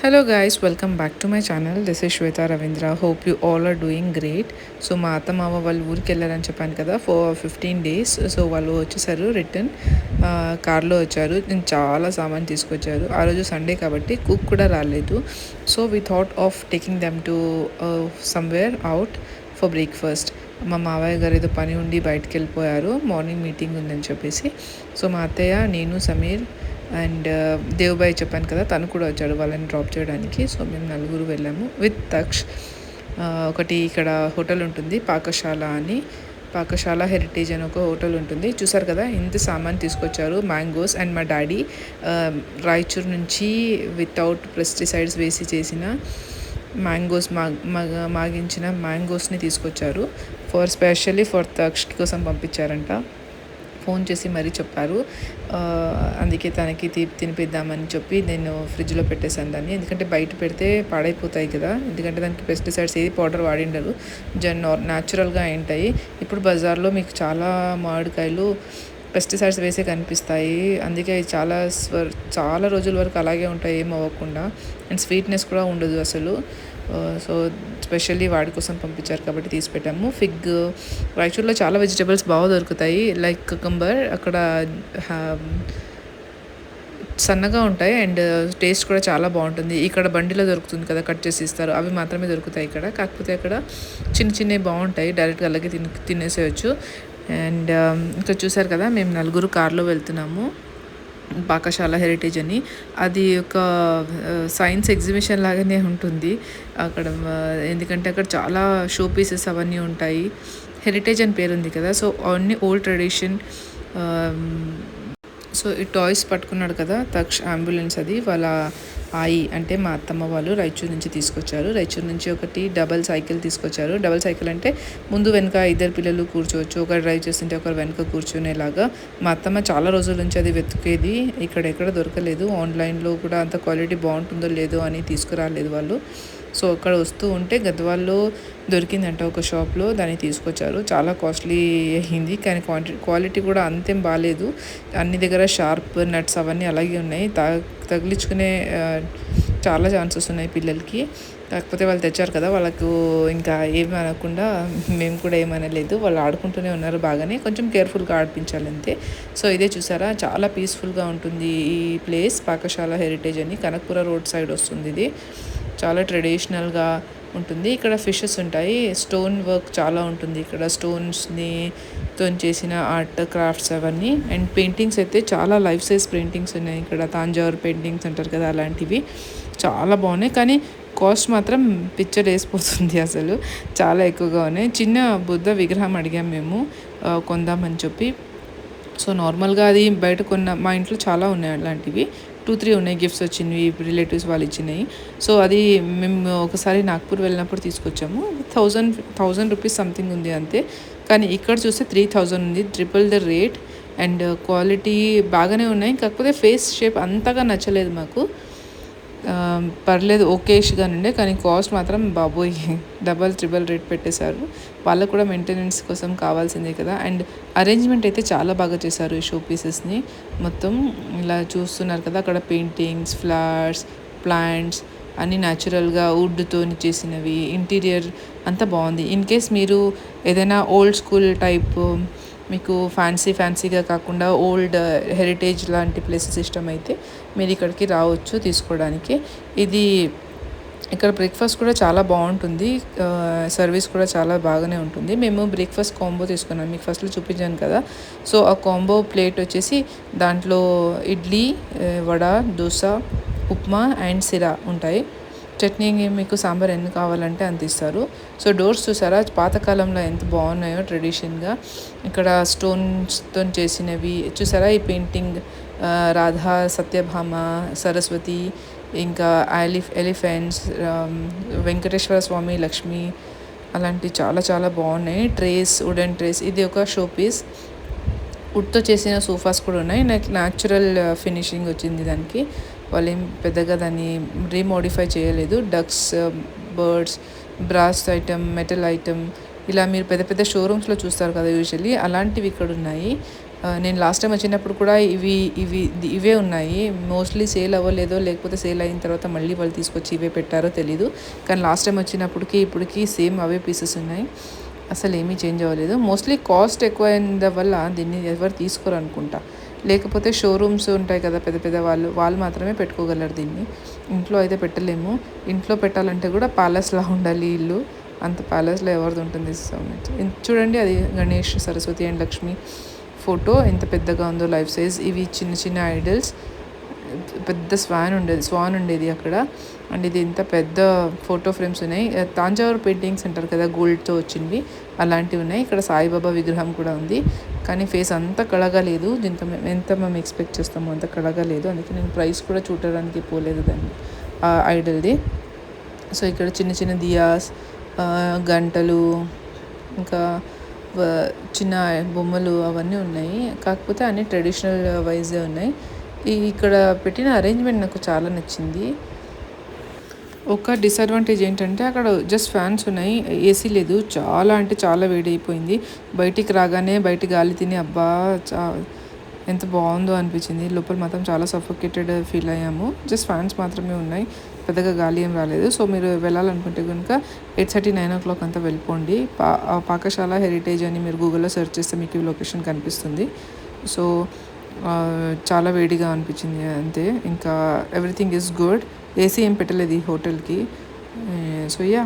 Hello guys welcome back to my channel this is Shweta Ravindra hope you all are doing great so మా అత్త మామ వాళ్ళు ఊరికి వెళ్ళారని చెప్పాను కదా ఫోర్ ఫిఫ్టీన్ డేస్ సో వాళ్ళు వచ్చేసారు రిటర్న్ కార్లో వచ్చారు. నేను చాలా సామాన్ తీసుకొచ్చారు. ఆ రోజు సండే కాబట్టి కుక్ కూడా రాలేదు. So we thought of taking them to somewhere out for breakfast మా మావయ్య గారు ఏదో పని ఉండి బయటకు వెళ్ళిపోయారు. మార్నింగ్ మీటింగ్ ఉందని చెప్పేసి. సో మా అత్తయ్య నేను సమీర్ అండ్ uh, దేవ్బాయ్ చెప్పాను కదా తను కూడా వచ్చాడు వాళ్ళని డ్రాప్ చేయడానికి. సో మేము నలుగురు వెళ్ళాము విత్ తక్ష్. ఒకటి ఇక్కడ హోటల్ ఉంటుంది పాకశాల అని. పాకశాల హెరిటేజ్ అని ఒక హోటల్ ఉంటుంది. చూసారు కదా ఇంత సామాన్ తీసుకొచ్చారు మ్యాంగోస్ అండ్ మా డాడీ రాయచూర్ నుంచి వితౌట్ పెస్టిసైడ్స్ వేసి చేసిన మ్యాంగోస్ మా మాగించిన మ్యాంగోస్ని తీసుకొచ్చారు. ఫర్ స్పెషల్లీ ఫర్ తక్ష్ కోసం పంపించారంట. ఫోన్ చేసి మరీ చెప్పారు. అందుకే తనకి తీపి తినిపిద్దామని చెప్పి నేను ఫ్రిడ్జ్లో పెట్టేశాను దాన్ని. ఎందుకంటే బయట పెడితే పాడైపోతాయి కదా. ఎందుకంటే దానికి పెస్టిసైడ్స్ ఏది పౌడర్ వాడిండరు. జన్ న్యాచురల్గా ఉంటాయి ఇప్పుడు బజార్లో మీకు చాలా మామిడికాయలు పెస్టిసైడ్స్ వేసే కనిపిస్తాయి. అందుకే అవి చాలా స్వర్ చాలా రోజుల వరకు అలాగే ఉంటాయి. ఏం అవ్వకుండా. అండ్ స్వీట్నెస్ కూడా ఉండదు అసలు. సో స్పెషల్లీ వాడి కోసం పంపించారు కాబట్టి తీసి పెట్టాము. ఫిగ్ రాయచూర్లో చాలా వెజిటేబుల్స్ బాగా దొరుకుతాయి. లైక్ కకంబర్ అక్కడ సన్నగా ఉంటాయి అండ్ టేస్ట్ కూడా చాలా బాగుంటుంది. ఇక్కడ బండిలో దొరుకుతుంది కదా కట్ చేసి ఇస్తారు. అవి మాత్రమే దొరుకుతాయి ఇక్కడ. కాకపోతే అక్కడ చిన్న చిన్నవి బాగుంటాయి. డైరెక్ట్గా అలాగే తిని తినేసేయచ్చు. అండ్ ఇంకా చూసారు కదా మేము నలుగురు కార్లో వెళ్తున్నాము. పాకశాల హెరిటేజ్ అని. అది ఒక సైన్స్ ఎగ్జిబిషన్ లాగానే ఉంటుంది. అక్కడ ఎందుకంటే అక్కడ చాలా షో పీసెస్ అవన్నీ ఉంటాయి. హెరిటేజ్ అని పేరు ఉంది కదా. సో అన్ని ఓల్డ్ ట్రెడిషన్ సో ఈ టాయ్స్ పట్టుకున్నాడు కదా తక్ష అంబులెన్స్ అది. వాళ్ళ ఆయి అంటే మా అత్తమ్మ వాళ్ళు రాయచూర్ నుంచి తీసుకొచ్చారు. రాయచూర్ నుంచి ఒకటి డబల్ సైకిల్ తీసుకొచ్చారు. డబల్ సైకిల్ అంటే ముందు వెనక ఇద్దరు పిల్లలు కూర్చోవచ్చు. ఒకరు డ్రైవ్ చేస్తుంటే ఒకరు వెనుక కూర్చునేలాగా. మా అత్తమ్మ చాలా రోజుల నుంచి అది వెతికేది. ఇక్కడ ఎక్కడ దొరకలేదు. ఆన్లైన్లో కూడా అంత క్వాలిటీ బాగుంటుందో లేదో అని తీసుకురాలేదు వాళ్ళు. సో అక్కడ వస్తూ ఉంటే గద్వాల్లో దొరికిందంట ఒక షాప్లో దాన్ని తీసుకొచ్చారు. చాలా కాస్ట్లీ అయింది కానీ క్వాంటిటీ క్వాలిటీ కూడా అంతేం బాగాలేదు అన్ని దగ్గర షార్ప్ నట్స్ అవన్నీ అలాగే ఉన్నాయి. తగిలించుకునే చాలా ఛాన్సెస్ ఉన్నాయి పిల్లలకి. కాకపోతే వాళ్ళు తెచ్చారు కదా వాళ్ళకు ఇంకా ఏమి అనకుండా మేము కూడా ఏమనలేదు. వాళ్ళు ఆడుకుంటూనే ఉన్నారు బాగానే. కొంచెం కేర్ఫుల్గా ఆడిపించాలి అంతే. సో ఇదే చూసారా చాలా పీస్ఫుల్గా ఉంటుంది ఈ ప్లేస్. పాకశాల హెరిటేజ్ అని కనకపుర రోడ్ సైడ్ వస్తుంది ఇది. చాలా ట్రెడిషనల్గా ఉంటుంది. ఇక్కడ ఫిషెస్ ఉంటాయి. స్టోన్ వర్క్ చాలా ఉంటుంది ఇక్కడ. స్టోన్స్ని తో చేసిన ఆర్ట్ క్రాఫ్ట్స్ అవన్నీ. అండ్ పెయింటింగ్స్ అయితే చాలా లైఫ్ సైజ్ పెయింటింగ్స్ ఉన్నాయి ఇక్కడ. తాంజావూర్ పెయింటింగ్స్ అంటారు కదా అలాంటివి. చాలా బాగున్నాయి. కానీ కాస్ట్ మాత్రం పిక్చర్ వేసిపోతుంది అసలు. చాలా ఎక్కువగా ఉన్నాయి. చిన్న బుద్ధ విగ్రహం అడిగాం మేము. కొందామని చెప్పి. సో నార్మల్గా అది బయట కొన్న మా ఇంట్లో చాలా ఉన్నాయి అలాంటివి. టూ త్రీ ఉన్నాయి గిఫ్ట్స్ వచ్చినవి రిలేటివ్స్ వాళ్ళు ఇచ్చినాయి సో అది మేము ఒకసారి నాగ్పూర్ వెళ్ళినప్పుడు తీసుకొచ్చాము. థౌజండ్ థౌజండ్ రూపీస్ సంథింగ్ ఉంది అంతే. కానీ ఇక్కడ చూస్తే త్రీ థౌజండ్ ఉంది triple the rate and quality బాగానే ఉన్నాయి. కాకపోతే ఫేస్ షేప్ అంతగా నచ్చలేదు మాకు. పర్లేదు ఓకేష్గా ఉండే కానీ కాస్ట్ మాత్రం బాబోయ్ డబల్ ట్రిబల్ రేట్ పెట్టేశారు. వాళ్ళకు కూడా మెయింటెనెన్స్ కోసం కావాల్సిందే కదా. అండ్ అరేంజ్మెంట్ అయితే చాలా బాగా చేశారు ఈ షో పీసెస్ని. మొత్తం ఇలా చూస్తున్నారు కదా అక్కడ పెయింటింగ్స్ ఫ్లవర్స్ ప్లాంట్స్ అన్నీ న్యాచురల్గా వుడ్తో చేసినవి ఇంటీరియర్ అంతా బాగుంది ఇన్ కేస్ మీరు ఏదైనా ఓల్డ్ స్కూల్ టైప్ మీకు ఫ్యాన్సీ ఫ్యాన్సీగా కాకుండా ఓల్డ్ హెరిటేజ్ లాంటి ప్లేసెస్ ఇష్టం అయితే మీరు ఇక్కడికి రావచ్చు తీసుకోవడానికి. ఇది ఇక్కడ బ్రేక్ఫాస్ట్ కూడా చాలా బాగుంటుంది. సర్వీస్ కూడా చాలా బాగానే ఉంటుంది. మేము బ్రేక్ఫాస్ట్ కాంబో తీసుకున్నాం. మీకు ఫస్ట్లో చూపించాను కదా. సో ఆ కాంబో ప్లేట్ వచ్చేసి దాంట్లో ఇడ్లీ వడ దోశ ఉప్మా అండ్ సిరా ఉంటాయి. చట్నీ మీకు సాంబార్ ఎన్ని కావాలంటే అంత ఇస్తారు. సో డోర్స్ చూసారా? పాతకాలంలో ఎంత బాగున్నాయో ట్రెడిషన్గా. ఇక్కడ స్టోన్స్తో చేసినవి. చూసారా ఈ పెయింటింగ్? రాధా సత్యభామ సరస్వతి ఇంకా ఎలిఫ్ ఎలిఫెంట్స్ వెంకటేశ్వర స్వామి లక్ష్మి అలాంటి చాలా చాలా బాగున్నాయి. Trays wooden trays. ఇది ఒక షో పీస్. వుడ్తో చేసిన సోఫాస్ కూడా ఉన్నాయి. నాకు న్యాచురల్ ఫినిషింగ్ వచ్చింది దానికి. వాళ్ళు ఏం పెద్దగా దాన్ని రీమోడిఫై చేయలేదు. Ducks birds brass item metal item ఇలా మీరు పెద్ద పెద్ద షోరూమ్స్లో చూస్తారు కదా యూజువల్లీ. అలాంటివి ఇక్కడ ఉన్నాయి. నేను లాస్ట్ టైం వచ్చినప్పుడు కూడా ఇవి ఇవి ఇవే ఉన్నాయి. మోస్ట్లీ సేల్ అవ్వలేదో లేకపోతే సేల్ అయిన తర్వాత మళ్ళీ వాళ్ళు తీసుకొచ్చి ఇవే పెట్టారో తెలీదు. కానీ లాస్ట్ టైం వచ్చినప్పటికి ఇప్పటికి సేమ్ అవే పీసెస్ ఉన్నాయి. అసలు ఏమీ చేంజ్ అవ్వలేదు. మోస్ట్లీ కాస్ట్ ఎక్కువ అయిన వల్ల దీన్ని ఎవరు తీసుకోరు అనుకుంటా. లేకపోతే షోరూమ్స్ ఉంటాయి కదా పెద్ద పెద్ద వాళ్ళు వాళ్ళు మాత్రమే పెట్టుకోగలరు దీన్ని. ఇంట్లో అయితే పెట్టలేము. ఇంట్లో పెట్టాలంటే కూడా ప్యాలెస్లా ఉండాలి ఇల్లు. అంత ప్యాలెస్లో ఎవరిది ఉంటుంది చూడండి అది గణేష్ సరస్వతి అండ్ లక్ష్మి ఫోటో. ఎంత పెద్దగా ఉందో లైఫ్ సైజ్. ఇవి చిన్న చిన్న ఐడల్స్. పెద్ద స్వాన్ ఉండేది స్వాన్ ఉండేది అక్కడ. అండ్ ఇది ఇంత పెద్ద ఫోటో ఫ్రేమ్స్ ఉన్నాయి. తాంజావూర్ పెయింటింగ్స్ అంటారు కదా గోల్డ్తో వచ్చినవి అలాంటివి ఉన్నాయి. ఇక్కడ సాయిబాబా విగ్రహం కూడా ఉంది. కానీ ఫేస్ అంత కళగా లేదు. ఎంత మేము ఎక్స్పెక్ట్ చేస్తామో అంత కళగా లేదు. అందుకే నేను ప్రైస్ కూడా చూడడానికి పోలేదు దాన్ని ఆ ఐడల్ది. సో ఇక్కడ చిన్న చిన్న దియాస్ గంటలు ఇంకా చిన్న బొమ్మలు అవన్నీ ఉన్నాయి. కాకపోతే అన్ని ట్రెడిషనల్ వైజే ఉన్నాయి. ఈ ఇక్కడ పెట్టిన అరేంజ్మెంట్ నాకు చాలా నచ్చింది. ఒక డిసడ్వాంటేజ్ ఏంటంటే అక్కడ జస్ట్ ఫ్యాన్స్ ఉన్నాయి ఏసీ లేదు. చాలా అంటే చాలా వేడి అయిపోయింది బయటికి రాగానే బయట గాలి తిని అబ్బా చా ఎంత బాగుందో అనిపించింది. లోపల మాత్రం చాలా సఫోకేటెడ్ ఫీల్ అయ్యాము. జస్ట్ ఫ్యాన్స్ మాత్రమే ఉన్నాయి. పెద్దగా గాలి ఏం రాలేదు. సో మీరు వెళ్ళాలనుకుంటే కనుక eight thirty nine o'clock అంతా వెళ్ళిపోండి. పా పాకశాల హెరిటేజ్ అని మీరు గూగుల్లో సెర్చ్ చేస్తే మీకు లొకేషన్ కనిపిస్తుంది. సో చాలా వేడిగా అనిపించింది అంతే. ఇంకా ఎవ్రీథింగ్ ఈజ్ గుడ్ ఏసీ ఏం పెట్టలేదు ఈ హోటల్కి. సో యా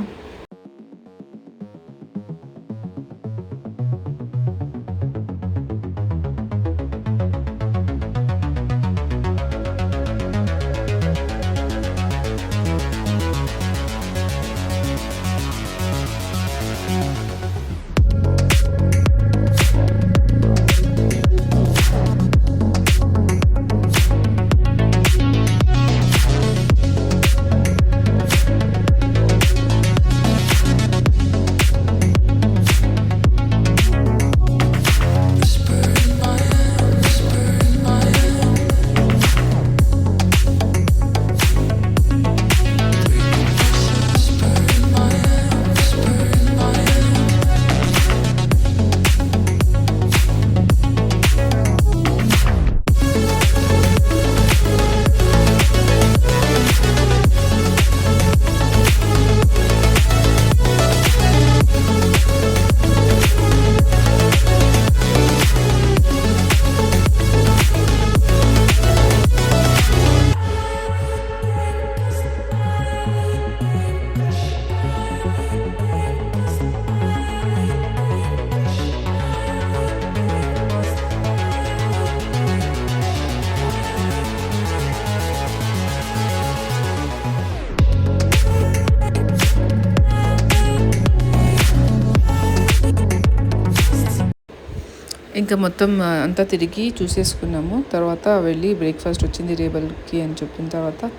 ఇంకా మొత్తం అంతా తిరిగి చూసేసుకున్నాము. తర్వాత వెళ్ళి బ్రేక్ఫాస్ట్ వచ్చింది టేబుల్కి అని చెప్పిన తర్వాత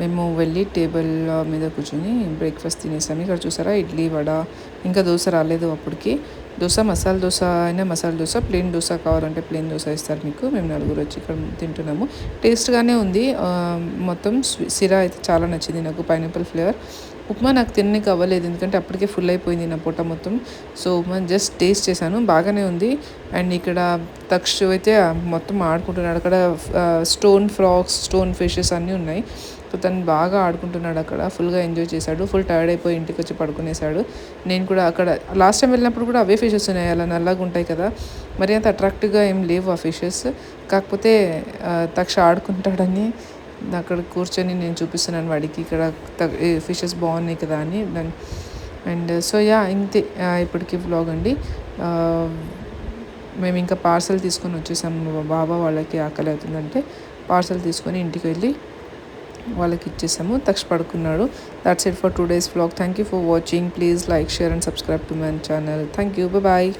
మేము వెళ్ళి టేబుల్ మీద కూర్చొని బ్రేక్ఫాస్ట్ తినేసాము. ఇక్కడ చూసారా ఇడ్లీ వడ ఇంకా దోశ రాలేదు అప్పటికి. దోశ మసాలా దోశ అయినా మసాలా దోశ ప్లెయిన్ దోశ కావాలంటే ప్లెయిన్ దోశ ఇస్తారు మీకు. మేము నలుగురు వచ్చి ఇక్కడ తింటున్నాము. టేస్ట్గానే ఉంది. మొత్తం సిరా అయితే చాలా నచ్చింది నాకు పైనాపిల్ ఫ్లేవర్ ఉప్మా నాకు తినడానికి అవ్వలేదు ఎందుకంటే అప్పటికే ఫుల్ అయిపోయింది నా పొట్ట మొత్తం. సో ఉప్మా జస్ట్ టేస్ట్ చేశాను. బాగానే ఉంది. అండ్ ఇక్కడ తక్షు అయితే మొత్తం ఆడుకుంటున్నాడు. అక్కడ స్టోన్ ఫ్రాక్స్ స్టోన్ ఫిషెస్ అన్నీ ఉన్నాయి. తను బాగా ఆడుకుంటున్నాడు అక్కడ ఫుల్గా ఎంజాయ్ చేశాడు ఫుల్ టైర్డ్ అయిపోయి ఇంటికి వచ్చి పడుకునేశాడు. నేను కూడా అక్కడ లాస్ట్ టైం వెళ్ళినప్పుడు కూడా అవే ఫిషెస్ ఉన్నాయి అలా నల్లగా ఉంటాయి కదా. మరి అంత అట్రాక్టివ్గా ఏం లేవు ఆ ఫిషెస్. కాకపోతే తక్ష ఆడుకుంటాడని అక్కడ కూర్చొని నేను చూపిస్తున్నాను వాడికి ఇక్కడ ఫిషెస్ బాగున్నాయి కదా అని. దాని అండ్ సో యా ఇంతే ఇప్పటికి వ్లాగ్ అండి. మేము ఇంకా పార్సల్ తీసుకొని వచ్చేసాము. బాబా వాళ్ళకి ఆకలి అవుతుందంటే పార్సల్ తీసుకొని ఇంటికి వెళ్ళి వాళ్ళకి ఇచ్చేసాము. తక్ష పడుకున్నాడు. That's it for two days vlog thank you for watching please like share and subscribe to my channel thank you bye